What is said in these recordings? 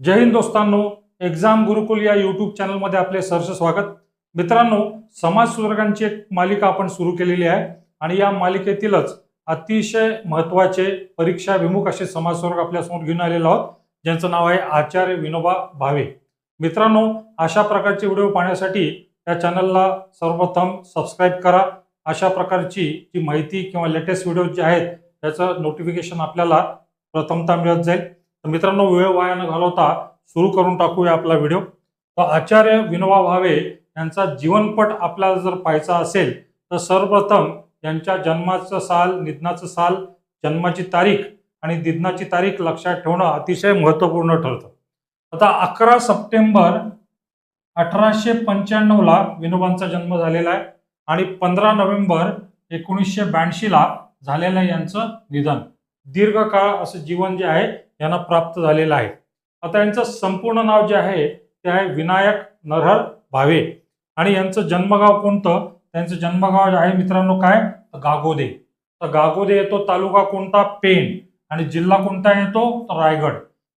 जय हिंद दोस्तांनो एक्झाम गुरुकुल या यूट्यूब चॅनलमध्ये आपले सहर्ष स्वागत. मित्रांनो समाज सुधारकांची एक मालिका आपण सुरू केलेली आहे आणि या मालिकेतीलच अतिशय महत्त्वाचे परीक्षा विमुख असे समाजसुधारक आपल्यासमोर घेऊन आलेलो आहोत ज्यांचं नाव आहे आचार्य विनोबा भावे. मित्रांनो अशा प्रकारचे व्हिडिओ पाहण्यासाठी या चॅनलला सर्वप्रथम सबस्क्राईब करा. अशा प्रकारची जी माहिती किंवा लेटेस्ट व्हिडिओ जे आहेत त्याचं नोटिफिकेशन आपल्याला प्रथमता मिळत जाईल. तर मित्रांनो वेळ वाया न घालवता सुरू करून टाकूया आपला व्हिडिओ. तर आचार्य विनोबा भावे यांचा जीवनपट आपल्याला जर पाहायचा असेल तर सर्वप्रथम यांच्या जन्माचं साल निधनाचं साल जन्माची तारीख आणि निधनाची तारीख लक्षात ठेवणं अतिशय महत्त्वपूर्ण ठरतं. आता अकरा सप्टेंबर अठराशे पंच्याण्णवला विनोबांचा जन्म झालेला आहे आणि पंधरा नोव्हेंबर एकोणीसशे ब्याऐंशीला झालेलं आहे यांचं निधन. दीर्घकाळ असं जीवन जे आहे यांना प्राप्त झालेलं आहे. आता यांचं संपूर्ण नाव जे आहे ते आहे विनायक नरहर भावे. आणि यांचं जन्मगाव कोणतं? त्यांचं जन्मगाव जे आहे मित्रांनो काय? तर गागोदे. तर गागोदे येतो तालुका कोणता? पेण. आणि जिल्हा कोणता येतो? तर रायगड.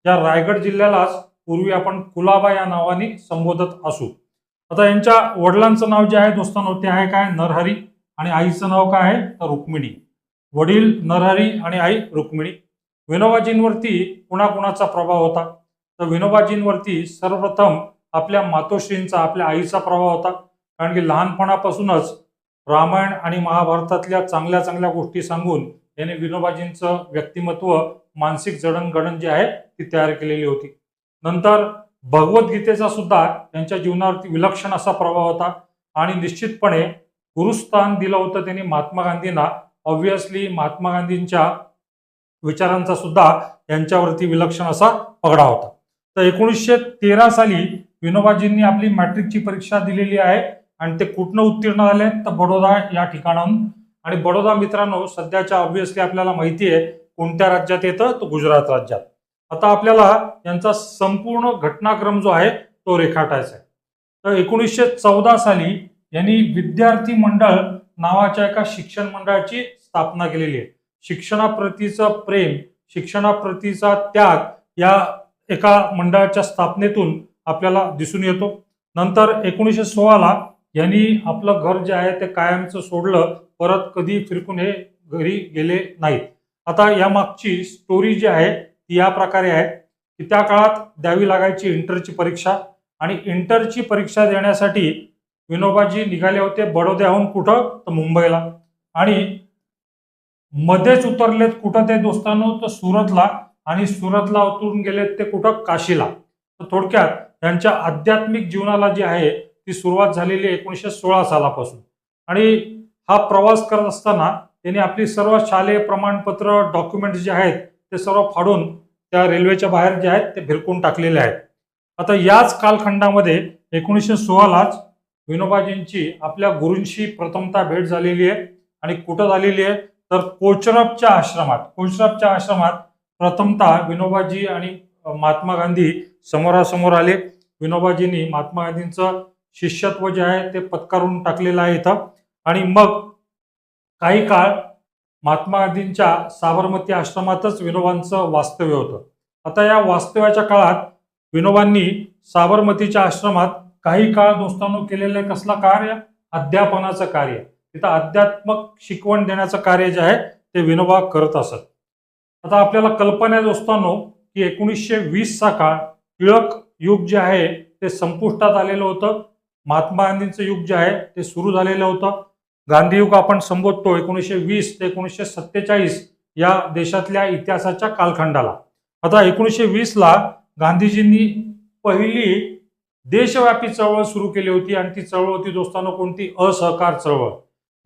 या रायगड जिल्ह्यालाच पूर्वी आपण कुलाबा या नावाने संबोधत असू. आता यांच्या वडिलांचं नाव जे आहे दोस्तांनो ते आहे काय? नरहरी. आणि आईचं नाव काय आहे? तर रुक्मिणी. वडील नरहरी आणि आई रुक्मिणी. विनोबाजींवरती कुणाकुणाचा प्रभाव होता? तर विनोबाजींवरती सर्वप्रथम आपल्या मातोश्रींचा आपल्या आईचा प्रभाव होता. कारण की लहानपणापासूनच रामायण आणि महाभारतातल्या चांगल्या चांगल्या गोष्टी सांगून याने विनोबाजींचं व्यक्तिमत्व मानसिक जडणघडण जी आहे ती तयार केलेली होती. नंतर भगवद्गीतेचा सुद्धा त्यांच्या जीवनावरती विलक्षण असा प्रभाव होता. आणि निश्चितपणे गुरुस्थान दिलं होतं त्यांनी महात्मा गांधींना. ऑब्व्हियसली महात्मा गांधींच्या विचारांचा सुद्धा यांच्यावरती विलक्षण असा पगडा होता. तर एकोणीसशे तेरा साली विनोबाजींनी आपली मॅट्रिकची परीक्षा दिलेली आहे आणि ते कुठनं उत्तीर्ण झाले तर बडोदा या ठिकाणाहून. आणि बडोदा मित्रांनो सध्याच्या ऑब्व्हियसली आपल्याला माहिती आहे कोणत्या राज्यात येतं? तर गुजरात राज्यात. आता आपल्याला यांचा संपूर्ण घटनाक्रम जो आहे तो रेखाटायचा आहे. तर एकोणीसशे चौदा साली यांनी विद्यार्थी मंडळ नावाच्या एका शिक्षण मंडळाची स्थापना केलेली आहे. शिक्षणाप्रतीचं प्रेम शिक्षणाप्रतीचा त्याग या एका मंडळाच्या स्थापनेतून आपल्याला दिसून येतो. नंतर एकोणीसशे सोळाला यांनी आपलं घर जे आहे ते कायमचं सोडलं परत कधी फिरकून हे घरी गेले नाहीत. आता या मागची स्टोरी जी आहे ती या प्रकारे आहे की त्या काळात द्यावी लागायची इंटरची परीक्षा आणि इंटरची परीक्षा देण्यासाठी विनोबाजी निघाले होते बडोद्याहून कुठं? तर मुंबईला. आणि मध्येच उतरलेत कुठं ते दोस्तांनो? तर सुरतला. आणि सुरतला उतरून गेलेत ते कुठं? काशीला. तर थोडक्यात त्यांच्या आध्यात्मिक जीवनाला जी आहे ती सुरुवात झालेली एकोणीसशे सोळा सालापासून. आणि हा प्रवास करत असताना त्यांनी आपली सर्व शालेय प्रमाणपत्र डॉक्युमेंट्स जे आहेत ते सर्व फाडून त्या रेल्वेच्या बाहेर जे आहेत ते भिरकून टाकलेले आहेत. आता याच कालखंडामध्ये एकोणीसशे सोळालाच विनोबाजींची आपल्या गुरूंशी प्रथमता भेट झालेली आहे. आणि कुठं झालेली आहे? तर कोचरबच्या आश्रमात कोचरबच्या आश्रमात प्रथमतः विनोबाजी आणि महात्मा गांधी समोरासमोर आले. विनोबाजींनी महात्मा गांधींचं शिष्यत्व जे आहे ते पत्कारून टाकलेलं आहे इथं. आणि मग काही काळ महात्मा गांधींच्या साबरमती आश्रमातच विनोबांचं वास्तव्य होतं. आता या वास्तव्याच्या काळात विनोबांनी साबरमतीच्या आश्रमात काही काळ दोस्तांनो केलेलं कसलं कार्य? अध्यापनाचं कार्य. तिथं अध्यात्मक शिकवण देण्याचं कार्य जे आहे ते विनोबा करत असत. आता आपल्याला कल्पना आहे की एकोणीसशे वीसचा काळ टिळक युग जे आहे ते संपुष्टात आलेलं होतं. महात्मा गांधींचं युग जे आहे ते सुरू झालेलं होतं. गांधी युग आपण संबोधतो एकोणीसशे वीस ते एकोणीसशे सत्तेचाळीस या देशातल्या इतिहासाच्या कालखंडाला. आता एकोणीसशे वीसला गांधीजींनी पहिली देशव्यापी चळवळ सुरू केली होती आणि ती चळवळ होती दोस्तांनो कोणती? असहकार चळवळ.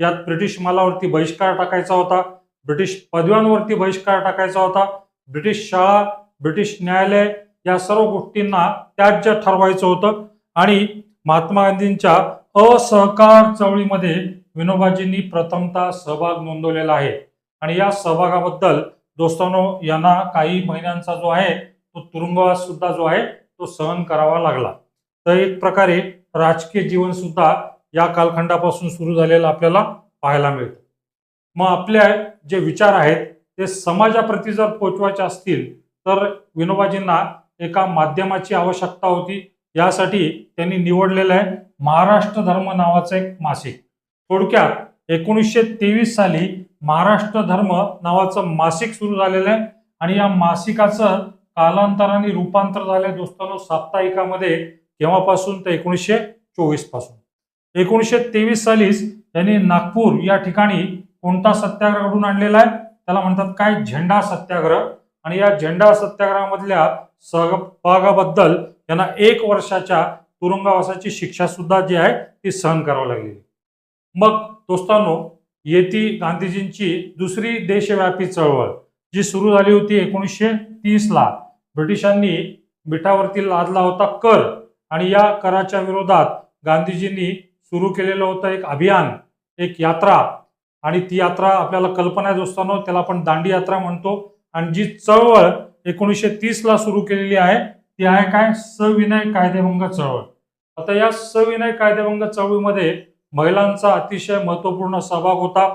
यात ब्रिटिश मालावरती बहिष्कार टाकायचा होता ब्रिटिश पदव्यांवरती बहिष्कार टाकायचा होता ब्रिटिश शाळा ब्रिटिश न्यायालय या सर्व गोष्टींना त्याज्य ठरवायचं होतं आणि महात्मा गांधींच्या असहकार चळवळीमध्ये विनोबाजींनी प्रथमतः सहभाग नोंदवलेला आहे. आणि या सहभागाबद्दल दोस्तांनो यांना काही महिन्यांचा जो आहे तो तुरुंगवास सुद्धा जो आहे तो सहन करावा लागला. तर एक प्रकारे राजकीय जीवन सुद्धा या कालखंडापासून सुरू झालेलं आपल्याला पाहायला मिळतं. मग आपले जे विचार आहेत ते समाजाप्रती जर पोचवायचे असतील तर विनोबाजींना एका माध्यमाची आवश्यकता होती. यासाठी त्यांनी निवडलेलं आहे महाराष्ट्र धर्म नावाचं एक मासिक. थोडक्यात एकोणीसशे तेवीस साली महाराष्ट्र धर्म नावाचं मासिक सुरू झालेलं आहे आणि या मासिकाचं कालांतराने रूपांतर झालंय दोस्तांनो साप्ताहिकामध्ये केव्हापासून तर एकोणीसशे चोवीसपासून एकोणीसशे तेवीस सालीच त्यांनी नागपूर या ठिकाणी कोणता सत्याग्रह घडून आणलेला आहे? त्याला म्हणतात काय? झेंडा सत्याग्रह. आणि या झेंडा सत्याग्रहामधल्या सहभागाबद्दल त्यांना एक वर्षाच्या तुरुंगवासाची शिक्षा सुद्धा जी आहे ती सहन करावी लागली मग दोस्तांनो येती गांधीजींची दुसरी देशव्यापी चळवळ जी सुरू झाली होती एकोणीसशे तीसला. ब्रिटिशांनी मिठावरती लादला होता कर. आणि या कराच्या विरोधात गांधीजींनी सुरू केलेलं होतं एक अभियान एक यात्रा. आणि ती यात्रा आपल्याला कल्पना आहे दोस्तांनो त्याला आपण दांडी यात्रा म्हणतो. आणि जी चळवळ एकोणीसशे तीसला सुरू केलेली आहे ती आहे काय? सविनय कायदेभंग चळवळ. आता या सविनय कायदेभंग चळवळीमध्ये महिलांचा अतिशय महत्त्वपूर्ण सहभाग होता.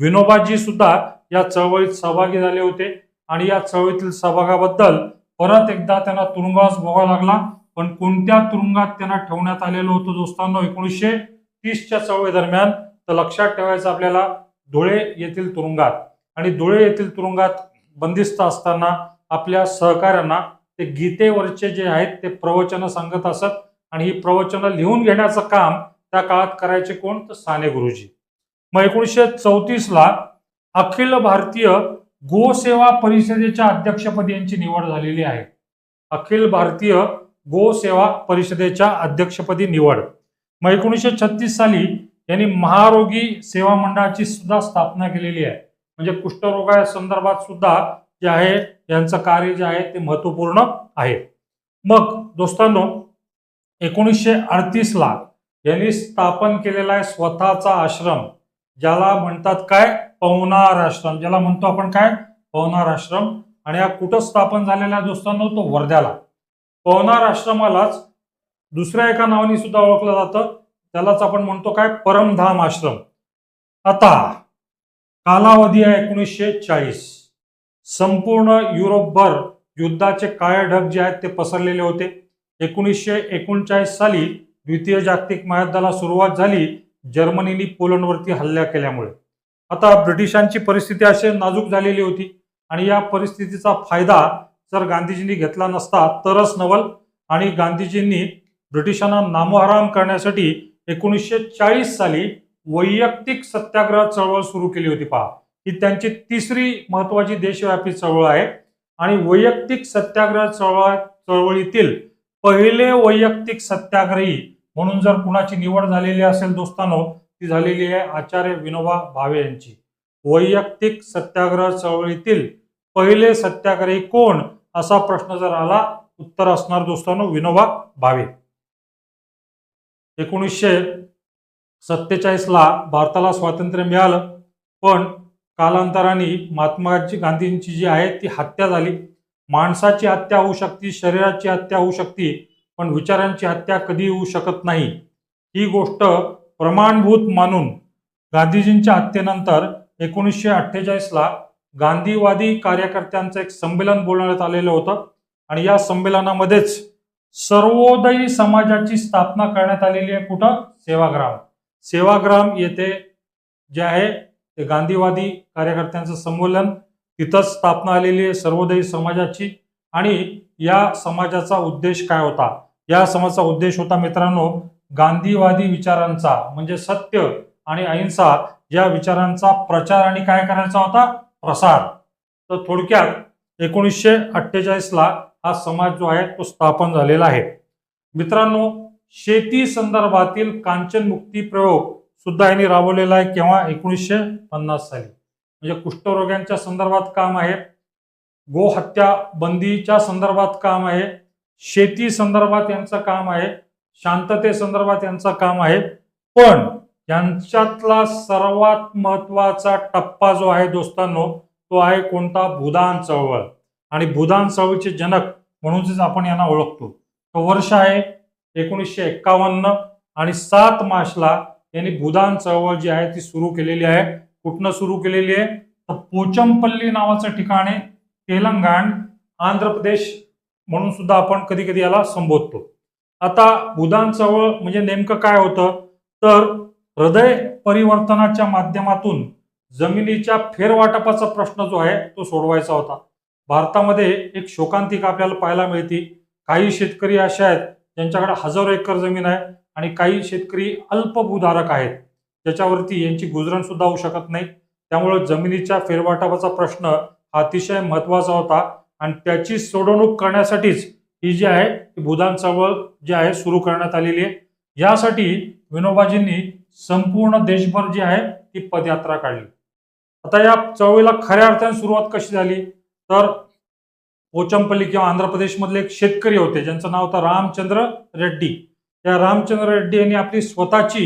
विनोबाजी सुद्धा या चळवळीत सहभागी झाले होते. आणि या चळवळीतील सहभागाबद्दल परत एकदा त्यांना तुरुंगवास भोगावा लागला. पण कोणत्या तुरुंगात त्यांना ठेवण्यात आलेलं होतं दोस्तांनो एकोणीसशे तीसच्या चळवळी दरम्यान तर लक्षात ठेवायचं आपल्याला धुळे येथील तुरुंगात आणि धुळे येथील तुरुंगात बंदिस्त असताना आपल्या सहकाऱ्यांना ते गीतेवरचे जे आहेत ते प्रवचन सांगत असत आणि ही प्रवचनं लिहून घेण्याचं काम त्या काळात करायचे कोण? तर साने गुरुजी. मग एकोणीसशे चौतीसला अखिल भारतीय गोसेवा परिषदेच्या अध्यक्षपदी यांची निवड झालेली आहे. अखिल भारतीय गोसेवा परिषदेच्या अध्यक्षपदी निवड. मग एकोणीसशे छत्तीस साली यांनी महारोगी सेवा मंडळाची सुद्धा स्थापना केलेली आहे. म्हणजे कुष्ठरोगा संदर्भात सुद्धा जे आहे यांचं कार्य जे आहे ते महत्त्वपूर्ण आहे. मग दोस्तांनो एकोणीसशे अडतीसला यांनी स्थापन केलेला आहे स्वतःचा आश्रम ज्याला म्हणतात काय? पवनार आश्रम. ज्याला म्हणतो आपण काय? पवनार आश्रम. आणि हा कुठं स्थापन झालेला आहे दोस्तांनो? तो वर्ध्याला. पवनार आश्रमालाच दुसऱ्या एका नावाने सुद्धा ओळखलं जातं. त्यालाच आपण म्हणतो काय? परमधाम आश्रम. आता कालावधी आहे एकोणीसशे चाळीस. संपूर्ण युरोपभर युद्धाचे काळे ढग जे आहेत ते पसरलेले होते. एकोणीसशे एकोणचाळीस साली द्वितीय जागतिक महायुद्धाला सुरुवात झाली जर्मनीने पोलंडवरती हल्ला केल्यामुळे. आता ब्रिटिशांची परिस्थिती अशी नाजूक झालेली होती आणि या परिस्थितीचा फायदा जर गांधीजींनी घेतला नसता तरच नवल आणि गांधीजींनी ब्रिटिशांना नामोहराम करण्यासाठी एकोणीसशे चाळीस साली वैयक्तिक सत्याग्रह चळवळ सुरू केली होती. पहा ही त्यांची तिसरी महत्वाची देशव्यापी चळवळ आहे. आणि वैयक्तिक सत्याग्रह चळवळ चळवळीतील पहिले वैयक्तिक सत्याग्रही म्हणून जर कुणाची निवड झालेली असेल दोस्तानो ती झालेली आहे आचार्य विनोबा भावे यांची. वैयक्तिक सत्याग्रह चळवळीतील पहिले सत्याग्रही कोण? असा प्रश्न जर आला उत्तर असणार दोस्तानो विनोबा भावे. एकोणीसशे सत्तेचाळीसला भारताला स्वातंत्र्य मिळालं पण कालांतराने महात्मा गांधींची जी आहे ती हत्या झाली. माणसाची हत्या होऊ शकते शरीराची हत्या होऊ शकते पण विचारांची हत्या कधी होऊ शकत नाही. ही गोष्ट प्रमाणभूत मानून गांधीजींच्या हत्येनंतर एकोणीसशे अठ्ठेचाळीसला गांधीवादी कार्यकर्त्यांचं एक संमेलन बोलवण्यात आलेलं होतं. आणि या संमेलनामध्येच सर्वोदयी समाजाची स्थापना करण्यात आलेली आहे कुठं? सेवाग्राम. सेवाग्राम येथे जे आहे ते गांधीवादी कार्यकर्त्यांचं संमेलन तिथंच स्थापना आलेली आहे सर्वोदयी समाजाची. आणि या समाजाचा उद्देश काय होता? या समाजाचा उद्देश होता मित्रांनो गांधीवादी विचारांचा म्हणजे सत्य आणि अहिंसा या विचारांचा प्रचार आणि काय करायचा होता? प्रसार. तर थोडक्यात एकोणीसशे अठ्ठेचाळीसला हा समाज जो आहे तो स्थापन झालेला आहे. मित्रांनो शेती संदर्भातील कांचन मुक्ती प्रयोग सुद्धा यांनी राबवलेला आहे केव्हा? एकोणीसशे पन्नास साली. म्हणजे कुष्ठरोग्यांच्या संदर्भात काम आहे गोहत्या बंदीच्या संदर्भात काम आहे शेती संदर्भात यांचं काम आहे शांतते संदर्भात यांचं काम आहे. पण यांच्यातला सर्वात महत्त्वाचा टप्पा जो आहे दोस्तांनो तो आहे कोणता? भूदान चळवळ. आणि भूदान चळवळीचे जनक म्हणूनच आपण यांना ओळखतो. तो वर्ष आहे एकोणीसशे एक्कावन्न आणि सात मार्चला यांनी भूदान चळवळ जी आहे ती सुरू केलेली आहे. कुठनं सुरू केलेली आहे? तर पोचमपल्ली नावाचं ठिकाण आहे. तेलंगण आंध्र प्रदेश म्हणून सुद्धा आपण कधी कधी याला संबोधतो. आता भूदान चळवळ म्हणजे नेमकं काय होतं? तर हृदय परिवर्तनाच्या माध्यमातून जमिनीच्या फेरवाटपाचा प्रश्न जो आहे तो सोडवायचा होता. भारतामध्ये एक शोकांतिका आपल्याला पाहायला मिळते. काही शेतकरी असे आहेत ज्यांच्याकडे हजारो एकर जमीन आहे आणि काही शेतकरी अल्पभूधारक आहेत. ज्याच्यावरती यांची गुजरण सुद्धा होऊ शकत नाही. त्यामुळे जमिनीच्या फेरवाटपाचा प्रश्न हा अतिशय महत्त्वाचा होता आणि त्याची सोडवणूक करण्यासाठीच ही जी आहे ती भूदान चळवळ जी आहे सुरू करण्यात आलेली आहे. यासाठी विनोबाजींनी संपूर्ण देशभर जी आहे ती पदयात्रा काढली. आता या चळवळीला खऱ्या अर्थाने सुरुवात कशी झाली? तर पोचमपल्ली किंवा आंध्र प्रदेशमधले एक शेतकरी होते ज्यांचं नाव होतं रामचंद्र रेड्डी. या रामचंद्र रेड्डी यांनी आपली स्वतःची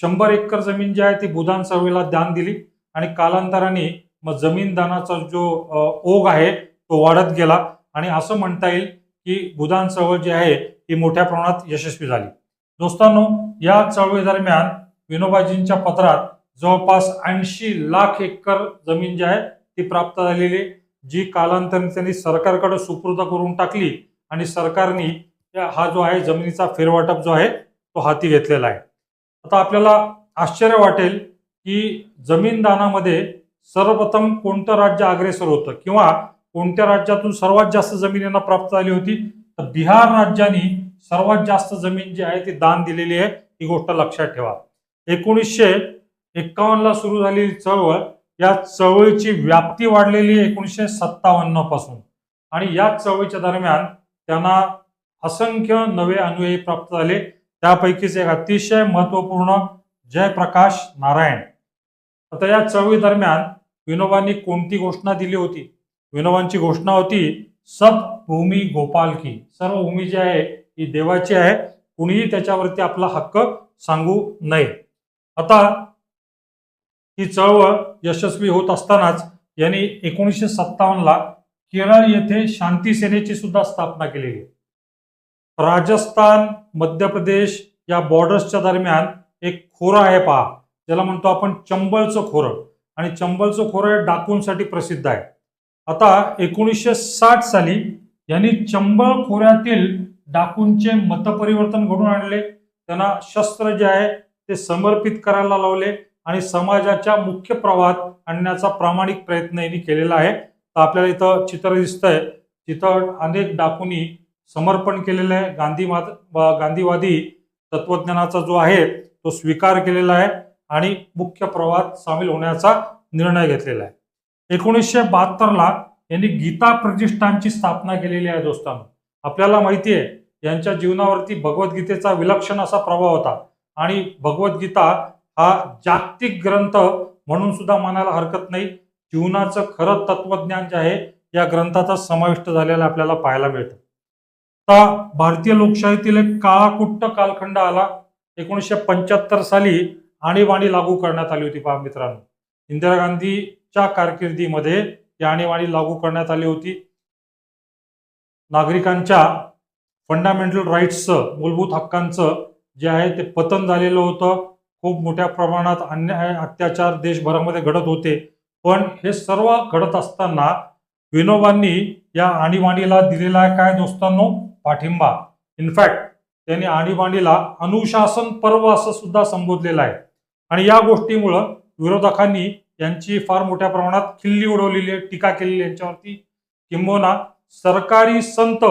शंभर एकर जमीन जी आहे ती भूदान चळवळीला दान दिली आणि कालांतराने मग जमीन दानाचा जो ओघ आहे तो वाढत गेला. आणि असं म्हणता येईल की भूदान चळवळ जी आहे ती मोठ्या प्रमाणात यशस्वी झाली. दोस्तांनो या चळवळी दरम्यान विनोबाजींच्या पत्रात जवळपास ऐंशी लाख एकर जमीन जी आहे ती प्राप्त झालेली जी कालांतराने त्यांनी सरकारकडे सुपूर्द करून टाकली आणि सरकारने हा जो आहे जमिनीचा फेरवाटप जो आहे तो हाती घेतलेला आहे. आता आपल्याला आश्चर्य वाटेल की जमीनदानामध्ये सर्वप्रथम कोणतं राज्य अग्रेसर होतं? किंवा कोणत्या राज्यातून सर्वात जास्त जमीन यांना प्राप्त झाली होती? तर बिहार राज्याने सर्वात जास्त जमीन जी आहे ती दान दिलेली आहे. ही गोष्ट लक्षात ठेवा. एकोणीसशे एक्कावन्नला सुरू झालेली चळवळ या चळवळीची व्याप्ती वाढलेली आहे एकोणीसशे सत्तावन्नपासून. आणि या चळवळीच्या दरम्यान त्यांना असंख्य नवे अनुयायी प्राप्त झाले. त्यापैकीच एक अतिशय महत्त्वपूर्ण जयप्रकाश नारायण. आता या चळवळी दरम्यान विनोबांनी कोणती घोषणा दिली होती? विनोबांची घोषणा होती सब भूमी गोपाल की. सर्व भूमी जी आहे ही देवाची आहे. कुणीही त्याच्यावरती आपला हक्क सांगू नये. आता ही चळवळ यशस्वी होत असतानाच यांनी एकोणीसशे सत्तावन्नला केरळ येथे शांती सेनेची सुद्धा स्थापना केलेली. राजस्थान मध्य प्रदेश या बॉर्डर्सच्या दरम्यान एक खोरं आहे पहा ज्याला म्हणतो आपण चंबळचं खोरं. आणि चंबळचं खोरं हे डाकूंसाठी प्रसिद्ध आहे. आता एकोणीसशे साठ साली यांनी चंबळ खोऱ्यातील डाकूंचे मतपरिवर्तन घडून आणले. त्यांना शस्त्र जे आहे ते समर्पित करायला लावले. आणि समाजाच्या मुख्य प्रवाहात आणण्याचा प्रामाणिक प्रयत्न यांनी केलेला आहे. तर आपल्याला इथं चित्र दिसतंय. तिथं अनेक डाकूंनी समर्पण केलेलं आहे. गांधी गांधीवादी तत्वज्ञानाचा जो आहे तो स्वीकार केलेला आहे आणि मुख्य प्रवाहात सामील होण्याचा निर्णय घेतलेला आहे. एकोणीसशे बहात्तरला यांनी गीता प्रतिष्ठानची स्थापना केलेली आहे दोस्तांनो. आपल्याला माहिती आहे यांच्या जीवनावरती भगवद्गीतेचा विलक्षण असा प्रभाव होता. आणि भगवद्गीता हा जागतिक ग्रंथ म्हणून सुद्धा म्हणायला हरकत नाही. जीवनाचं खरं तत्वज्ञान जे आहे या ग्रंथाचा समाविष्ट झालेला आपल्याला पाहायला मिळतं. आता भारतीय लोकशाहीतील एक काळाकुट्ट कालखंड आला. एकोणीसशे पंच्याहत्तर साली आणीबाणी लागू करण्यात आली होती पहा मित्रांनो. इंदिरा गांधीच्या कारकिर्दीमध्ये ही आणीबाणी लागू करण्यात आली होती. नागरिकांच्या फंडामेंटल राईट्सचं मूलभूत हक्कांचं जे आहे ते पतन झालेलं होतं. खूप मोठ्या प्रमाणात अन्याय अत्याचार देशभरामध्ये घडत होते. पण हे सर्व घडत असताना विनोबांनी या आणीबाणीला दिलेला आहे काय दोस्तांनो? पाठिंबा. इनफॅक्ट त्यांनी आणीबाणीला अनुशासन पर्व असं सुद्धा संबोधलेलं आहे. आणि या गोष्टीमुळं विरोधकांनी यांची फार मोठ्या प्रमाणात खिल्ली उडवलेली आहे टीका केलेली आहे यांच्यावरती. किंबहुना सरकारी संत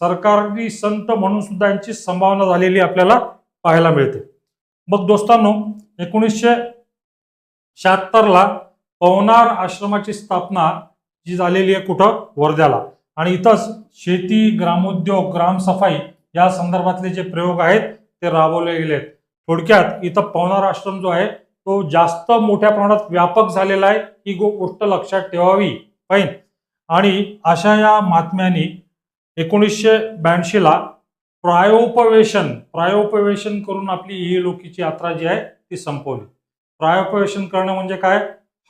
सरकारी संत म्हणून सुद्धा यांची संभावना झालेली आपल्याला पाहायला मिळते. मग दोस्तांनो एकोणीसशे शहात्तरला पवनार आश्रमाची स्थापना जी झालेली आहे कुठं? वर्ध्याला. आणि इथंच शेती ग्रामोद्योग ग्रामसफाई या संदर्भातले जे प्रयोग आहेत ते राबवले गेले आहेत थोडक्यात इथं पवनार आश्रम जो आहे तो जास्त मोठ्या प्रमाणात व्यापक झालेला आहे ही गो गोष्ट लक्षात ठेवावी. फाईन आणि अशा या महात्म्यांनी एकोणीसशे ब्याऐंशीला प्रायोपवेशन प्रायोपवेशन करून आपली ही लोकीची यात्रा जी आहे ती संपवली. प्रायोपवेशन करणं म्हणजे काय?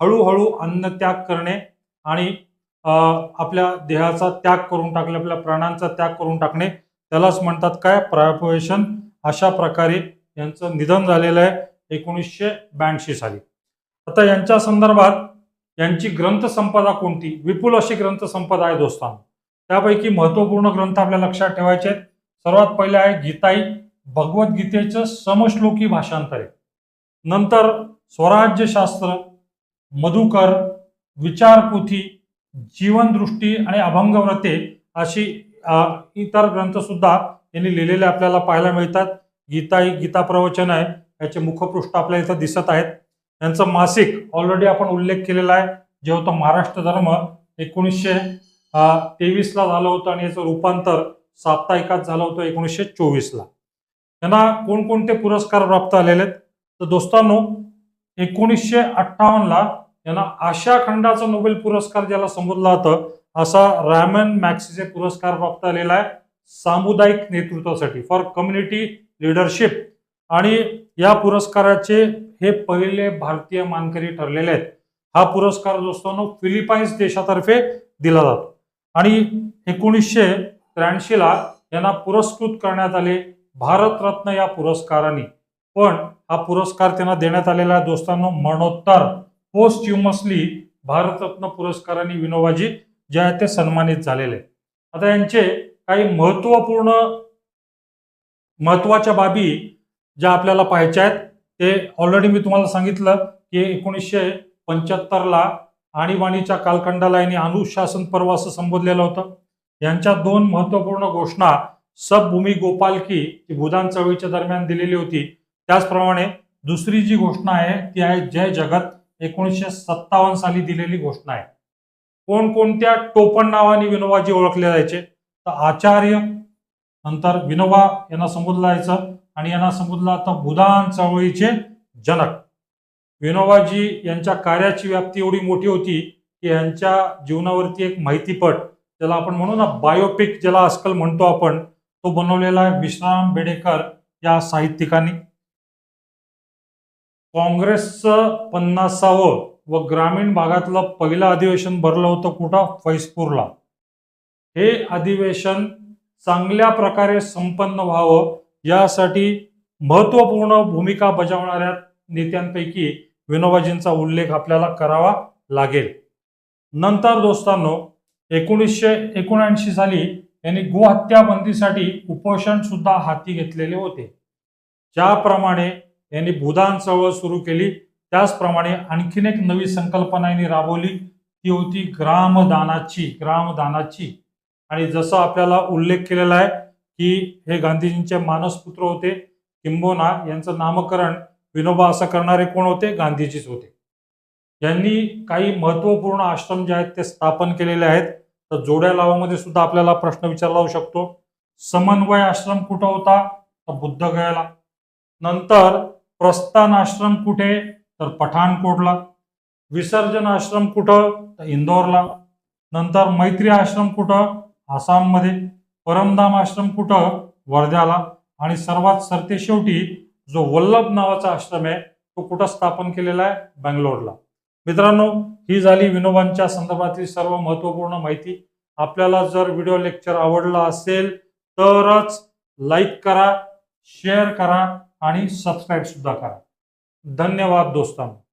हळूहळू अन्न त्याग करणे आणि आपल्या देहाचा त्याग करून टाकणे आपल्या प्राणांचा त्याग करून टाकणे. त्यालाच म्हणतात काय? प्रायोपवेशन. अशा प्रकारे यांचं निधन झालेलं आहे एकोणीसशे ब्याऐंशी साली. आता यांच्या संदर्भात यांची ग्रंथसंपदा कोणती? विपुल अशी ग्रंथसंपदा आहे दोस्तांनो. त्यापैकी महत्त्वपूर्ण ग्रंथ आपल्या लक्षात ठेवायचे आहेत. सर्वात पहिले आहे गीताई भगवद्गीतेचं समश्लोकी भाषांतर. आहे नंतर स्वराज्यशास्त्र मधुकर विचारपुथी जीवनदृष्टी आणि अभंगव्रते अशी इतर ग्रंथसुद्धा यांनी लिहिलेले आपल्याला पाहायला मिळतात. गीता ही गीता प्रवचन आहे. याचे मुखपृष्ठ आपल्याला इथं दिसत आहेत. यांचं मासिक ऑलरेडी आपण उल्लेख केलेला आहे. जे होतं महाराष्ट्र धर्म एकोणीसशे तेवीसला झालं होतं आणि याचं रूपांतर साप्ताहिकात झालं होतं एकोणीसशे चोवीसला. त्यांना कोणकोणते पुरस्कार प्राप्त आलेले आहेत? तर दोस्तांनो एकोणीसशे अठ्ठावन्नला यांना आशा खंडाचा नोबेल पुरस्कार ज्याला संबोधला जातं असा रॅमन मॅक्सीचे पुरस्कार प्राप्त आलेला आहे सामुदायिक नेतृत्वासाठी फॉर कम्युनिटी लिडरशिप. आणि या पुरस्काराचे हे पहिले भारतीय मानकरी ठरलेले आहेत. हा पुरस्कार दोस्तांनो फिलिपाईन्स देशातर्फे दिला जातो. आणि एकोणीसशे त्र्याऐंशीला यांना पुरस्कृत करण्यात आले. भारतरत्न या पुरस्काराने. पण हा पुरस्कार त्यांना देण्यात आलेला दोस्तांनो मरणोत्तर. पोस्ट्युमसली भारतरत्न पुरस्काराने विनोबाजी जे आहेत ते सन्मानित झालेले आता यांचे काही महत्त्वपूर्ण महत्त्वाच्या बाबी ज्या आपल्याला पाहायच्या आहेत ते ऑलरेडी मी तुम्हाला सांगितलं की एकोणीसशे पंच्याहत्तरला आणीबाणीच्या कालखंडाला यांनी अनुशासन पर्व असं संबोधलेलं होतं. यांच्या दोन महत्त्वपूर्ण घोषणा सबभूमी गोपालकी ही भूदान चळवळीच्या दरम्यान दिलेली होती. त्याचप्रमाणे दुसरी जी घोषणा आहे ती आहे जय जगत एकोणीसशे सत्तावन्न साली दिलेली घोषणा आहे. कोणकोणत्या टोपण नावाने विनोबाजी ओळखले जायचे? तर आचार्य नंतर विनोबा यांना संबोधलं जायचं आणि यांना संबोधलं आता भूदान चळवळीचे जनक. विनोबाजी यांच्या कार्याची व्याप्ती एवढी मोठी होती की यांच्या जीवनावरती एक माहितीपट ज्याला आपण म्हणू ना बायोपिक ज्याला आजकाल म्हणतो आपण तो बनवलेला आहे विश्राम बेडेकर या साहित्यिकांनी. काँग्रेसचं पन्नासावं व ग्रामीण भागातलं पहिलं अधिवेशन भरलं होतं कुठं? फैजपूरला हे अधिवेशन चांगल्या प्रकारे संपन्न व्हावं यासाठी महत्त्वपूर्ण भूमिका बजावणाऱ्या नेत्यांपैकी विनोबाजींचा उल्लेख आपल्याला करावा लागेल. नंतर दोस्तांनो एकोणीसशे एकोणऐंशी साली यांनी गोहत्या बंदीसाठी उपोषण सुद्धा हाती घेतलेले होते. ज्याप्रमाणे यांनी भूदान चळवळ सुरू केली त्याचप्रमाणे आणखीन एक नवी संकल्पना यांनी राबवली ती होती ग्रामदानाची ग्रामदानाची. आणि जसं आपल्याला उल्लेख केलेला आहे की हे गांधीजींचे मानसपुत्र होते किंबोना यांचं नामकरण विनोबा असं करणारे कोण होते? गांधीजीच होते. यांनी काही महत्त्वपूर्ण आश्रम जे आहेत ते स्थापन केलेले आहेत. तर जोड्या लावामध्ये सुद्धा आपल्याला प्रश्न विचारला जाऊ शकतो. समन्वय आश्रम कुठं होता? तर बुद्धगयाला नंतर प्रस्थान आश्रम कुठे? तर पठाणकोटला. विसर्जन आश्रम कुठं? तर इंदोरला. नंतर मैत्री आश्रम कुठं? आसाममध्ये. परमधाम आश्रम कुठं? वर्ध्याला. आणि सर्वात सरतेशेवटी जो वल्लभ नावाचा आश्रम आहे तो कुठं स्थापन केलेला आहे? बँगलोरला. मित्रांनो ही झाली विनोबांच्या संदर्भातील सर्व महत्त्वपूर्ण माहिती. आपल्याला जर व्हिडिओ लेक्चर आवडला असेल तरच लाईक करा शेअर करा आणि सबस्क्राईब सुद्धा करा. धन्यवाद दोस्तांनो.